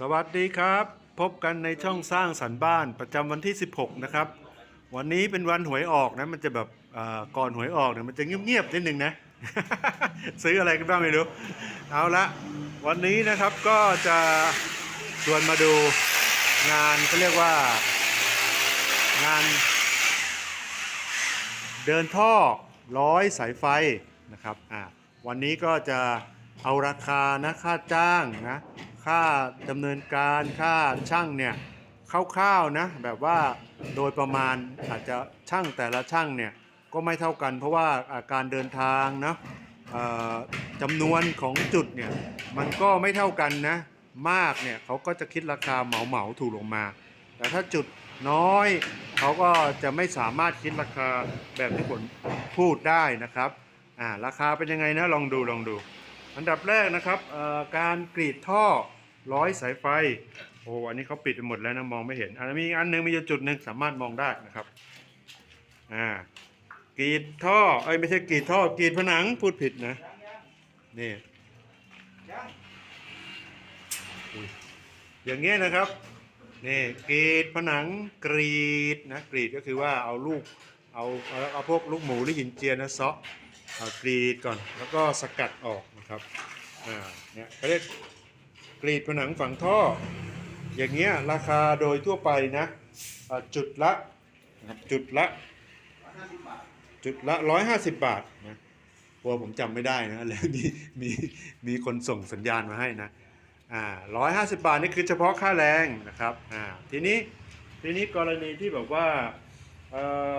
สวัสดีครับ พบกันในช่องสร้างสรรค์บ้านประจำวันที่ 16 นะครับ วันนี้เป็นวันหวยออกนะ มันจะแบบอ่อก่อนหวยออกเนี่ยมันจะเงียบๆนิดนึงนะ ซื้ออะไรกันบ้างไม่รู้ เอาละวันนี้นะครับก็จะชวนมาดูงานเขาเรียกว่า งาน เดินท่อร้อยสายไฟนะครับอ่าวันนี้ก็จะเอาราคานะค่าจ้างนะ ค่าดำเนินการค่าช่างเนี่ยคร่าวๆนะแบบว่าโดยประมาณอาจจะช่างแต่ละช่างเนี่ยก็ไม่เท่ากัน เพราะว่าการเดินทางนะเอ่อจำนวนของจุดเนี่ยมันก็ไม่เท่ากันนะมากเนี่ยเขาก็จะคิดราคาเหมาเหมาถูกลงมา แต่ถ้าจุดน้อยเขาก็จะไม่สามารถคิดราคาแบบที่ผมพูดได้นะครับอ่าราคาเป็นยังไงนะลองดูลองดู อันดับแรกนะครับการกรีดท่อ ร้อยสายไฟ โอ้อันนี้เขาปิดไปหมดแล้วนะมองไม่เห็น อันนี้มีอันหนึงมีอยู่จุดหนึ่งสามารถมองได้นะครับอ่ากรีดท่อเอ้ยไม่ใช่กรีดท่อกรีดผนังพูดผิดนะนี่อย่างเงี้ยนะครับนี่กรีดผนังกรีดนะกรีดก็คือว่าเอาลูกเอาเอาเอาพวกลูกหมูหรือหินเจียนะเซาะเอากรีดก่อนแล้วก็สกัดออกนะครับอ่าเนี่ยเขาเรียก กรีดผนังฝังท่อ อย่างเงี้ยราคาโดยทั่วไปนะจุดละจุดละจุดละร้อยห้าสิบบาทนะกลัวผมจำไม่ได้นะแล้วมีมีมีคนส่งสัญญาณมาให้นะอ่าร้อยห้าสิบบาทนี่คือเฉพาะค่าแรงนะครับอ่าทีนี้ทีนี้กรณีที่แบบว่าเอ่อ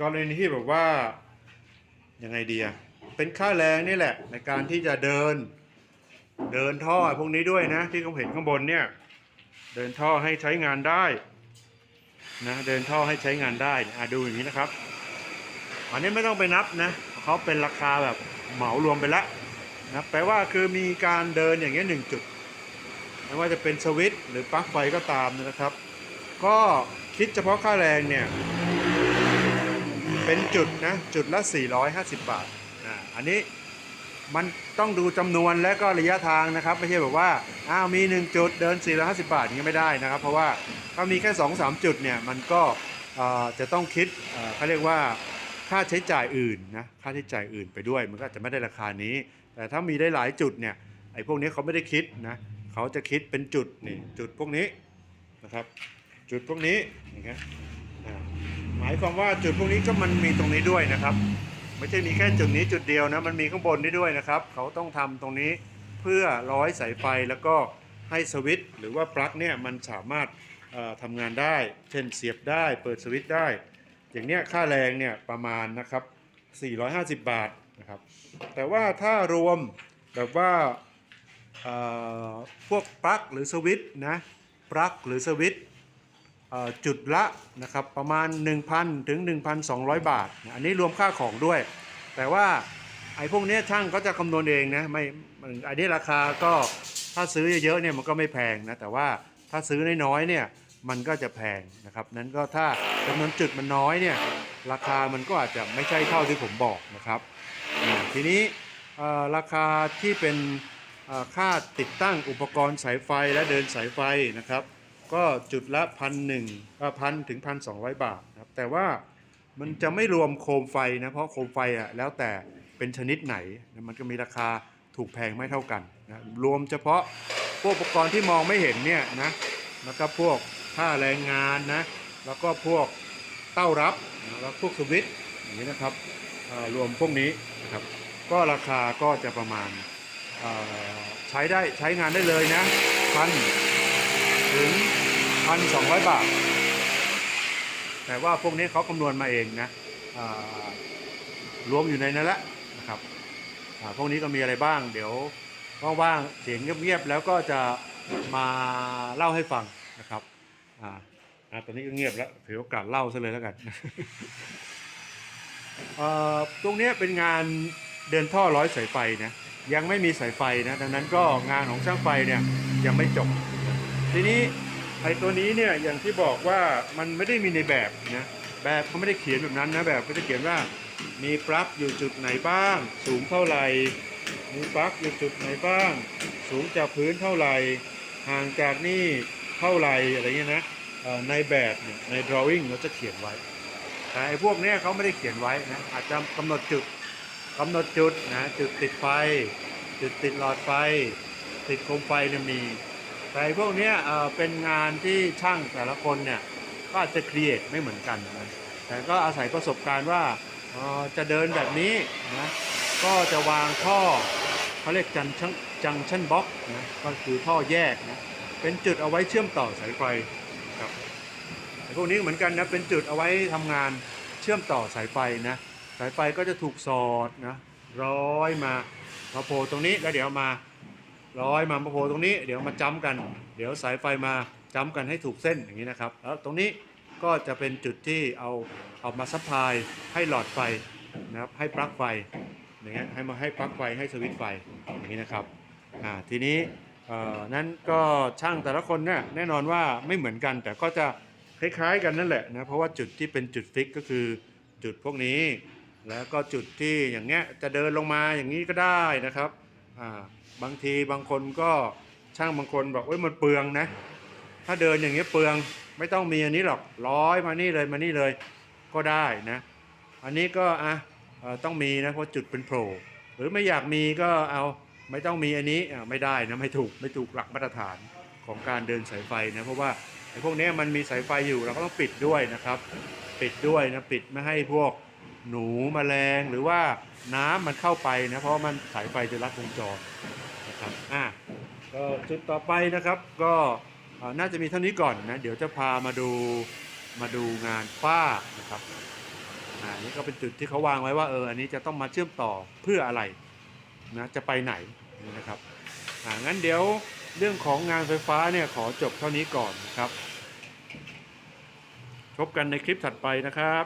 กรณีที่แบบว่ายังไงดีอะ เป็นค่าแรงนี่แหละ ในการที่จะเดิน เดินท่อพวกนี้ด้วยนะ ที่เขาเห็นข้างบนเนี่ย เดินท่อให้ใช้งานได้นะเดินท่อให้ใช้งานได้อ่าดูอย่างนี้นะครับ อันนี้ไม่ต้องไปนับนะเขาเป็นราคาแบบเหมารวมไปแล้วนะแปลว่าคือมีการเดินอย่างเงี้ยหนึ่งจุดไม่ว่าจะเป็นสวิตช์หรือปลั๊กไฟก็ตามนะครับ ก็คิดเฉพาะค่าแรงเนี่ย เป็นจุดนะ จุดละ 450 บาทอ่าอั นนี้มันต้องดูจำนวนและก็ระยะทางนะครับ ไม่ใช่แบบว่าอ้าวมี 1 จุดเดิน 450 บาทอย่างนี้ไม่ได้นะครับ เพราะว่าถ้ามีแค่ 2-3 จุดเนี่ยมันก็จะต้องคิดเขาเรียกว่าค่าใช้จ่ายอื่นนะค่าใช้จ่ายอื่นไปด้วย มันก็อาจจะไม่ได้ราคานี้ แต่ถ้ามีได้หลายจุดเนี่ยไอ้พวกนี้เขาไม่ได้คิดนะเขาจะคิดเป็นจุดนี่จุดพวกนี้นะครับ จุดพวกนี้อย่างเงี้ยอ่าหมายความว่าจุดพวกนี้ก็มันมีตรงนี้ด้วยนะครับ ไม่ใช่มีแค่จุดนี้จุดเดียวนะมันมีข้างบนนี้ด้วยนะครับ เขาต้องทำตรงนี้เพื่อร้อยสายไฟแล้วก็ให้สวิตช์หรือว่าปลั๊กเนี่ยมันสามารถเอ่อทำงานได้ เช่นเสียบได้เปิดสวิตช์ได้ อย่างเนี้ยค่าแรงเนี่ยประมาณนะครับ 450 บาทนะครับ แต่ว่าถ้ารวมแบบว่าพวกปลั๊กหรือสวิตช์นะปลั๊กหรือสวิตช์ จุดละนะครับประมาณ 1,000 ถึง 1,200 บาทนะอันนี้รวมค่าของด้วย แต่ว่าไอ้พวกนี้ช่างก็จะคำนวณเองนะไม่อันนี้ราคาก็ถ้าซื้อเยอะๆเนี่ยมันก็ไม่แพงนะแต่ว่าถ้าซื้อน้อยๆเนี่ยมันก็จะแพงนะครับนั้นก็ถ้าจำนวนจุดมันน้อยเนี่ยราคามันก็อาจจะไม่ใช่เท่าที่ผมบอกนะครับ ทีนี้ราคาที่เป็นค่าติดตั้งอุปกรณ์สายไฟและเดินสายไฟนะครับ ก็จุดละพันหนึ่งพันถึงพันสองร้อยบาทนะครับแต่ว่ามันจะไม่รวมโคมไฟนะ เพราะโคมไฟอะแล้วแต่เป็นชนิดไหนนะมันก็มีราคาถูกแพงไม่เท่ากันนะรวมเฉพาะพวกอุปกรณ์ที่มองไม่เห็นเนี่ยนะแล้วก็พวกค่าแรงงานนะแล้วก็พวกเต้ารับนะแล้วพวกสวิตช์อย่างนี้นะครับรวมพวกนี้นะครับก็ราคาก็จะประมาณใช้ได้ใช้งานได้เลยนะพันถึง พันสองร้อยบาท แต่ว่าพวกนี้เขาคำนวณมาเองนะรวมอยู่ในนั้นละนะครับพวกนี้ก็มีอะไรบ้าง เดี๋ยวว่างๆเสียงเงียบๆแล้วก็จะมาเล่าให้ฟังนะครับอ่าตอนนี้ก็เงียบแล้วถือโอกาสเล่าซะเลยแล้วกันตรงนี้เป็นงานเดินท่อร้อยสายไฟนะยังไม่มีสายไฟนะดังนั้นก็งานของช่างไฟเนี่ยยังไม่จบทีนี้ ไอตัวนี้เนี่ยอย่างที่บอกว่ามันไม่ได้มีในแบบนะแบบเขาไม่ได้เขียนแบบนั้นนะแบบก็จะเขียนว่ามีปลั๊กอยู่จุดไหนบ้าง สูงเท่าไหร่มีปลั๊กอยู่จุดไหนบ้าง สูงจากพื้นเท่าไหร่ห่างจากนี่เท่าไหร่อะไรเงี้ยนะในแบบใน drawing เราจะเขียนไว้แต่ไอ้พวกเนี้ยเขาไม่ได้เขียนไว้นะอาจจะกำหนดจุดกำหนดจุดนะจุดติดไฟ จุดติดหลอดไฟ ติดโคมไฟเนี่ยมี แต่พวกนี้เป็นงานที่ช่างแต่ละคนเนี่ยก็อาจจะครีเอทไม่เหมือนกันนะแต่ก็อาศัยประสบการณ์ว่าจะเดินแบบนี้นะก็จะวางท่อเขาเรียกจังชังจังชันบ็อกนะก็คือท่อแยกนะเป็นจุดเอาไว้เชื่อมต่อสายไฟครับพวกนี้เหมือนกันนะเป็นจุดเอาไว้ทำงานเชื่อมต่อสายไฟนะสายไฟก็จะถูกสอดนะร้อยมามาโผล่ตรงนี้แล้วเดี๋ยวมา ร้อยมามาโผล่ตรงนี้เดี๋ยวมาจ้ำกัน เดี๋ยวสายไฟมาจ้ำกันให้ถูกเส้นอย่างนี้นะครับ แล้วตรงนี้ก็จะเป็นจุดที่เอาเอามาซัพพลายให้หลอดไฟนะครับให้ปลั๊กไฟอย่างเงี้ยให้มาให้ปลั๊กไฟให้สวิตช์ไฟอย่างนี้นะครับอ่าทีนี้นั้นก็ช่างแต่ละคนเนี่ยแน่นอนว่าไม่เหมือนกัน แต่ก็จะคล้ายๆกันนั่นแหละนะเพราะว่าจุดที่เป็นจุดฟิกก็คือจุดพวกนี้ แล้วก็จุดที่อย่างเงี้ยจะเดินลงมาอย่างนี้ก็ได้นะครับอ่า บางทีบางคนก็ช่างบางคนบอกเอ้ยมันเปลืองนะ ถ้าเดินอย่างเงี้ยเปลืองไม่ต้องมีอันนี้หรอกร้อยมานี่เลยมานี่เลยก็ได้นะ อันนี้ก็อะต้องมีนะเพราะจุดเป็นโผล่หรือไม่อยากมีก็เอาไม่ต้องมีอันนี้ไม่ได้นะไม่ถูกไม่ถูกหลักมาตรฐานของการเดินสายไฟนะเพราะว่าไอ้พวกนี้มันมีสายไฟอยู่เราก็ต้องปิดด้วยนะครับ ปิดด้วยนะปิดไม่ให้พวก หนูแมลงหรือว่าน้ำมันเข้าไปนะเพราะมันสายไฟจะรัดวงจรนะครับอะก็จุดต่อไปนะครับก็น่าจะมีเท่านี้ก่อนนะเดี๋ยวจะพามาดูมาดูงานฝ้านะครับอ่านี่ก็เป็นจุดที่เขาวางไว้ว่าเอออันนี้จะต้องมาเชื่อมต่อเพื่ออะไรนะจะไปไหนนะครับอ่างั้นเดี๋ยวเรื่องของงานไฟฟ้าเนี่ยขอจบเท่านี้ก่อนนะครับพบกันในคลิปถัดไปนะครับ